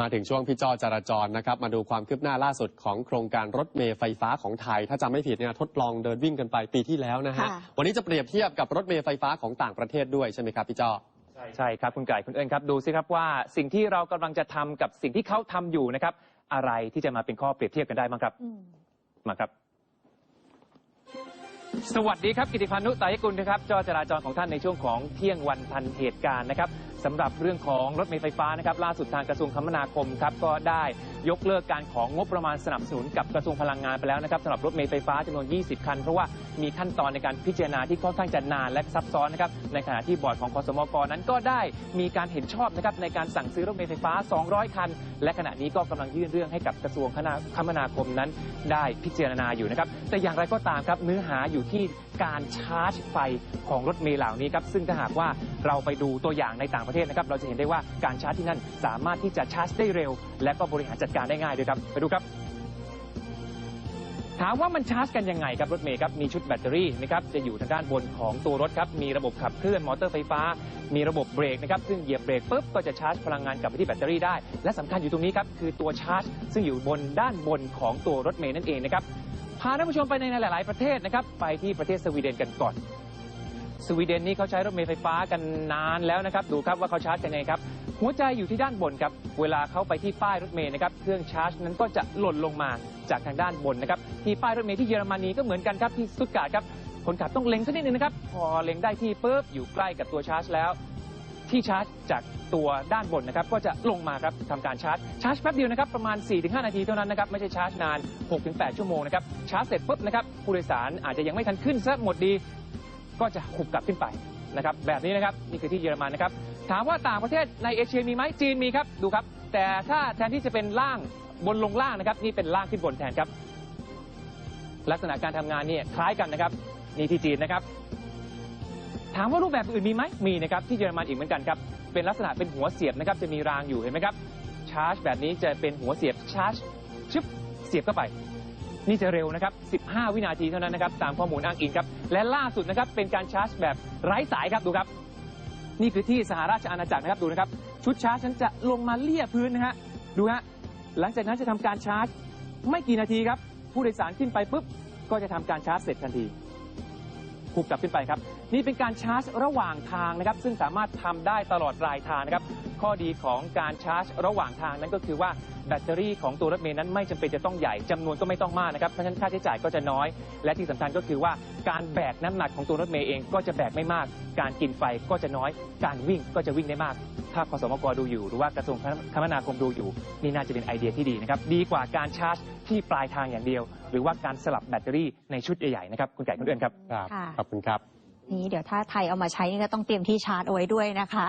มาถึงช่วงพี่จอจราจรนะครับ มาดูความคืบหน้าล่าสุดของโครงการรถเมล์ไฟฟ้าของไทย ถ้าจำไม่ผิดเนี่ยทดลองเดินวิ่งกันไปปีที่แล้วนะฮะค่ะวันนี้จะเปรียบเทียบกับรถเมล์ไฟฟ้าของต่างประเทศด้วยใช่ไหมครับพี่จอใช่ครับคุณไก่คุณเอิญครับดูสิครับว่าสิ่งที่เรากำลังจะทำกับสิ่งที่เขาทำอยู่นะครับ อะไรที่จะมาเป็นข้อเปรียบเทียบกันได้บ้างครับอืมมาครับสวัสดีครับกิติพันธ์นุตายกุลนะครับจอจราจรของท่านในช่วงของเที่ยงวันทันเหตุการณ์นะครับ สำหรับเรื่องของรถเมล์ไฟฟ้านะครับล่าสุดทางกระทรวงคมนาคมครับก็ได้ยกเลิกการของงบประมาณสนับสนุนกับกระทรวงพลังงานไปแล้วนะครับสำหรับรถเมล์ไฟฟ้าจำนวน 20 คัน เพราะว่ามีขั้นตอนในการพิจารณาที่ค่อนข้างจะนานและซับซ้อนนะครับในขณะที่บอร์ดของคสมกนั้นก็ได้มีการเห็นชอบนะครับในการสั่งซื้อรถเมล์ไฟฟ้า 200 คัน และขณะนี้ก็กำลังยื่นเรื่องให้กับกระทรวงคมนาคมนั้น ได้พิจารณาอยู่นะครับแต่อย่างไรก็ตามครับเนื้อหาอยู่ที่การชาร์จไฟของรถเมล์เหล่านี้ครับซึ่งถ้าหากว่าเราไปดูตัวอย่างในต่างประเทศนะครับเราจะเห็นได้ว่าการชาร์จที่นั่นสามารถที่จะชาร์จได้เร็ว และก็บริหารจัดการได้ง่ายด้วยครับไปดูครับถามว่ามันชาร์จกันยังไงครับรถเมล์ครับมีชุดแบตเตอรี่นะครับจะอยู่ทางด้านบนของตัวรถครับมีระบบขับเคลื่อนมอเตอร์ไฟฟ้า มีระบบเบรกนะครับซึ่งเหยียบเบรกปุ๊บก็จะชาร์จพลังงานกลับไปที่แบตเตอรี่ได้ และสำคัญอยู่ตรงนี้ครับคือตัวชาร์จ ซึ่งอยู่บนด้านบนของตัวรถเมล์นั่นเองนะครับพาท่านผู้ชมไปในหลาย ๆ ประเทศนะครับไปที่ประเทศสวีเดนกันก่อน สวีเดนนี่เขาใช้รถเมล์ไฟฟ้ากันนานแล้วนะครับดูครับว่าเขาชาร์จกันยังไงครับหัวใจอยู่ที่ด้านบนครับเวลาเขาไปที่ป้ายรถเมล์นะครับเครื่องชาร์จนั้นก็จะหล่นลงมาจากทางด้านบนนะครับที่ป้ายรถเมล์ที่เยอรมนีก็เหมือนกันครับที่สตุตการ์ดครับคนขับต้องเล็งสักนิดนึงนะครับพอเล็งได้ที่ปุ๊บอยู่ใกล้กับตัวชาร์จแล้ว ที่ชาร์จจากตัวด้านบนนะครับก็จะลงมาครับทำการชาร์จชาร์จแป๊บเดียวนะครับประมาณ 4-5 นาทีเท่านั้นนะครับไม่ใช่ชาร์จนาน 6-8 ชั่วโมงนะครับชาร์จเสร็จปุ๊บนะครับผู้โดยสารอาจจะยังไม่ทันขึ้นซะหมดดี ก็จะขุบกลับขึ้นไปนะครับแบบนี้นะครับนี่คือที่เยอรมันนะครับถามว่าต่างประเทศในเอเชียมีไหมจีนมีครับดูครับ แต่ถ้าแทนที่จะเป็นล่างบนลงล่างนะครับ นี่เป็นล่างขึ้นบนแทนครับ ลักษณะการทำงานเนี่ยคล้ายกันนะครับนี่ที่จีนนะครับ ถามว่ารูปแบบอื่นมีไหมมีนะครับที่เยอรมันอีกเหมือนกันครับเป็นลักษณะเป็นหัวเสียบนะครับจะมีรางอยู่เห็นไหมครับชาร์จแบบนี้จะเป็นหัวเสียบชาร์จชึบเสียบเข้าไป นี่จะเร็วนะครับ 15 วินาทีเท่านั้นนะครับ ตามข้อมูลอ้างอิงครับ และล่าสุดนะครับ เป็นการชาร์จแบบไร้สายครับ ดูครับ นี่คือที่สหราชอาณาจักรนะครับ ดูนะครับ ชุดชาร์จนั้นจะลงมาเลี่ยพื้นนะฮะ ดูฮะ หลังจากนั้นจะทำการชาร์จ ไม่กี่นาทีครับ ผู้โดยสารขึ้นไปปุ๊บ ก็จะทำการชาร์จเสร็จทันทีคูบกลับขึ้นไปครับ นี่เป็นการชาร์จระหว่างทางนะครับ ซึ่งสามารถทำได้ตลอดรายทางนะครับ ข้อดีของการชาร์จ ระหว่างทางนั้นก็คือว่าแบตเตอรี่ของตัวรถเมล์นั้นไม่จำเป็นจะต้องใหญ่จำนวนก็ไม่ต้องมากนะครับเพราะฉะนั้นค่าใช้จ่ายก็จะน้อย และที่สำคัญก็คือว่าการแบกน้ำหนักของตัวรถเมล์เองก็จะแบกไม่มาก การกินไฟก็จะน้อย การวิ่งก็จะวิ่งได้มาก ถ้าคสมกดูอยู่ หรือว่ากระทรวงคมนาคมดูอยู่ นี่น่าจะเป็นไอเดียที่ดีนะครับดีกว่าการชาร์จที่ปลายทางอย่างเดียว หรือว่าการสลับแบตเตอรี่ในชุดใหญ่ๆนะครับคุณไก่คุณเอื้อนครับครับค่ะขอบคุณครับ นี่เดี๋ยวถ้าไทยเอามาใช้นี่ก็ต้องเตรียมที่ชาร์จเอาไว้ด้วยนะคะ